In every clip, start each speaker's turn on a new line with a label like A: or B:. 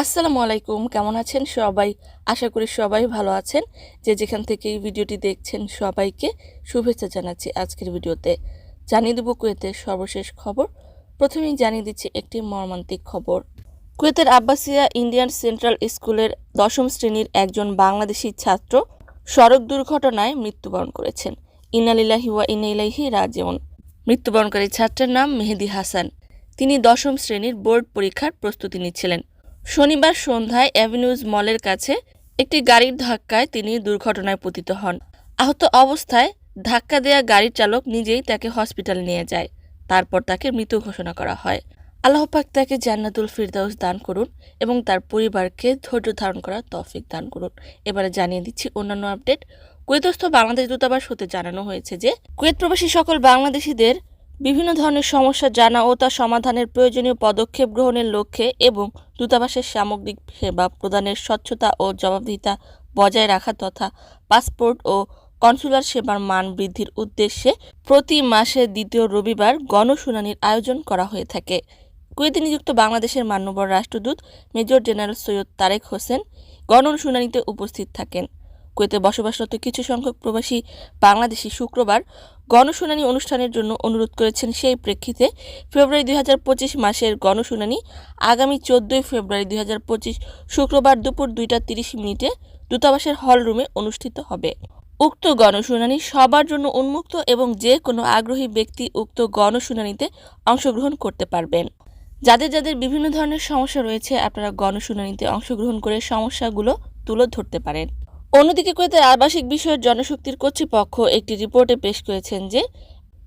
A: আসসালামু আলাইকুম, কেমন আছেন সবাই? আশা করি সবাই ভালো আছেন। যে যেখান থেকে এই ভিডিওটি দেখছেন সবাইকে শুভেচ্ছা জানাচ্ছি আজকের ভিডিওতে। জানিয়ে দেবো কুয়েতের সর্বশেষ খবর। প্রথমেই জানিয়ে দিচ্ছি একটি মর্মান্তিক খবর। কুয়েতের আব্বাসিয়া ইন্ডিয়ান সেন্ট্রাল স্কুলের দশম শ্রেণির একজন বাংলাদেশি ছাত্র সড়ক দুর্ঘটনায় মৃত্যুবরণ করেছেন। ইনালিল্লাহি ওয়া ইনাইলাহি রাজিউন। মৃত্যুবরণকারী ছাত্রের নাম মেহেদি হাসান। তিনি দশম শ্রেণির বোর্ড পরীক্ষার প্রস্তুতি নিচ্ছিলেন। শনিবার সন্ধ্যায় অ্যাভিনিউজ মলের কাছে একটি গাড়ির ধাক্কায় তিনি দুর্ঘটনায় পতিত হন। আহত অবস্থায় ধাক্কা দেয়া গাড়ির চালক নিজেই তাকে হসপিটাল নিয়ে যায়। তারপর তাকে মৃত ঘোষণা করা হয়। আল্লাহ পাক তাকে জান্নাতুল ফিরদাউস দান করুন এবং তার পরিবারকে ধৈর্য ধারণ করার তৌফিক দান করুন। এবারে জানিয়ে দিচ্ছি অন্যান্য আপডেট। কুয়েতস্থ বাংলাদেশ দূতাবাস হতে জানানো হয়েছে যে, কুয়েত প্রবাসী সকল বাংলাদেশিদের বিভিন্ন ধরনের সমস্যা জানা ও তা সমাধানের প্রয়োজনীয় পদক্ষেপ গ্রহণের লক্ষ্যে এবং দূতাবাসের সামগ্রিক সেবা প্রদানের স্বচ্ছতা ও জবাবদিহিতা বজায় রাখা তথা পাসপোর্ট ও কনসুলার সেবার মান বৃদ্ধির উদ্দেশ্যে প্রতি মাসের দ্বিতীয় রবিবার গণশুনানির আয়োজন করা হয়ে থাকে। কুয়েতে নিযুক্ত বাংলাদেশের মান্যবর রাষ্ট্রদূত মেজর জেনারেল সৈয়দ তারেক হোসেন গণশুনানিতে উপস্থিত থাকেন। কুয়েতে বসবাসরত কিছু সংখ্যক প্রবাসী বাংলাদেশি শুক্রবার গণশুনানি অনুষ্ঠানের জন্য অনুরোধ করেছেন। সেই প্রেক্ষিতে ফেব্রুয়ারি দুই হাজার পঁচিশ মাসের গণশুনানি আগামী চোদ্দই ফেব্রুয়ারি দুই হাজার পঁচিশ শুক্রবার দুপুর দুইটা তিরিশ মিনিটে দূতাবাসের হল রুমে অনুষ্ঠিত হবে। উক্ত গণশুনানি সবার জন্য উন্মুক্ত এবং যে কোনো আগ্রহী ব্যক্তি উক্ত গণশুনানিতে অংশগ্রহণ করতে পারবেন। যাদের যাদের বিভিন্ন ধরনের সমস্যা রয়েছে, আপনারা গণশুনানিতে অংশগ্রহণ করে সমস্যাগুলো তুলে ধরতে পারেন। অন্যদিকে কুয়েতের আবাসিক বিষয়ের জনশক্তির কর্তৃপক্ষ একটি রিপোর্টে পেশ করেছেন যে,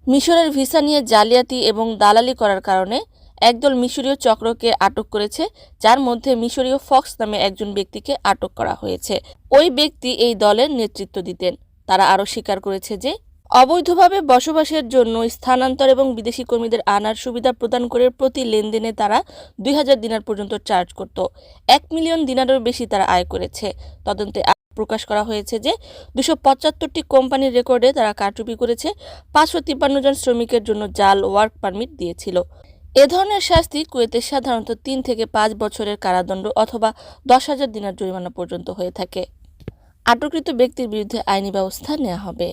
A: মিশরের ভিসা নিয়ে জালিয়াতি এবং দালালি করার কারণে একদল মিশরীয় চক্রকে আটক করেছে, যার মধ্যে মিশরীয় ফক্স নামে একজন ব্যক্তিকে আটক করা হয়েছে। ওই ব্যক্তি এই দলের নেতৃত্ব দিতেন। তারা আরও স্বীকার করেছে যে, অবৈধভাবে বসবাসের জন্য স্থানান্তর এবং বিদেশি কর্মীদের আনার সুবিধা প্রদান করে প্রতি লেনদেনে তারা দুই হাজার দিনার পর্যন্ত চার্জ করত। এক মিলিয়ন দিনারেরও বেশি তারা আয় করেছে। তদন্তে প্রকাশ করা হয়েছে যে দুশো পঁচাত্তরটি কোম্পানির রেকর্ডে তারা কারচুপি করেছে। পাঁচশো তিপ্পান্ন জন শ্রমিকের জন্য জাল ওয়ার্ক পারমিট দিয়েছিল। এ ধরনের শাস্তি কুয়েতে সাধারণত তিন থেকে পাঁচ বছরের কারাদণ্ড অথবা দশ হাজার দিনার জরিমানা পর্যন্ত হয়ে থাকে। আটককৃত ব্যক্তির বিরুদ্ধে আইনি ব্যবস্থা নেওয়া হবে।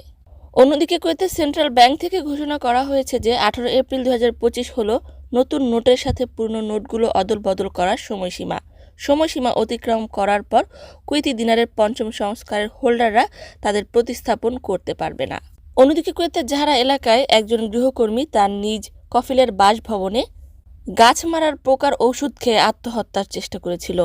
A: অন্যদিকে কুয়েতের সেন্ট্রাল ব্যাংক থেকে ঘোষণা করা হয়েছে যে আঠারো এপ্রিল দু হাজার পঁচিশ হল নতুন নোটের সাথে পুরনো নোটগুলো অদল বদল করার সময়সীমা। সময়সীমা অতিক্রম করার পর কুয়েতি দিনারের পঞ্চম সংস্কারের হোল্ডাররা তাদের প্রতিস্থাপন করতে পারবে না। অন্যদিকে কুয়েতের জাহারা এলাকায় একজন গৃহকর্মী তার নিজ কফিলের বাসভবনে গাছ মারার প্রকার ওষুধ খেয়ে আত্মহত্যার চেষ্টা করেছিল।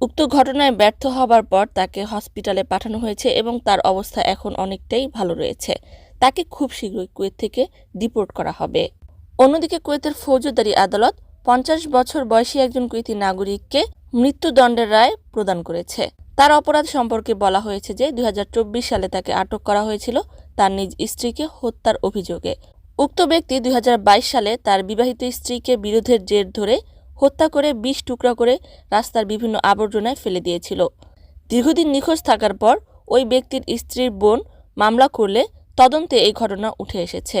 A: উক্ত ঘটনায় ব্যর্থ হবার পর তাকে হসপিটালে পাঠানো হয়েছে এবং তার অবস্থা এখন অনেকটাই ভালো রয়েছে। তাকে খুব শীঘ্রই কুয়েত থেকে ডিপোর্ট করা হবে। অন্যদিকে কুয়েতের ফৌজদারি আদালত পঞ্চাশ বছর বয়সী একজন কুয়েতি নাগরিককে মৃত্যুদণ্ডের রায় প্রদান করেছে। তার অপরাধ সম্পর্কে বলা হয়েছে যে দুই হাজার চব্বিশ সালে তাকে আটক করা হয়েছিল তার নিজ স্ত্রীকে হত্যার অভিযোগে। উক্ত ব্যক্তি দুই হাজার বাইশ সালে তার বিবাহিত স্ত্রীকে বিরোধের জের ধরে হত্যা করে বিষ টুকরা করে রাস্তার বিভিন্ন আবর্জনায় ফেলে দিয়েছিল। দীর্ঘদিন নিখোঁজ থাকার পর ওই ব্যক্তির স্ত্রীর বোন মামলা করলে তদন্তে এই ঘটনা উঠে এসেছে।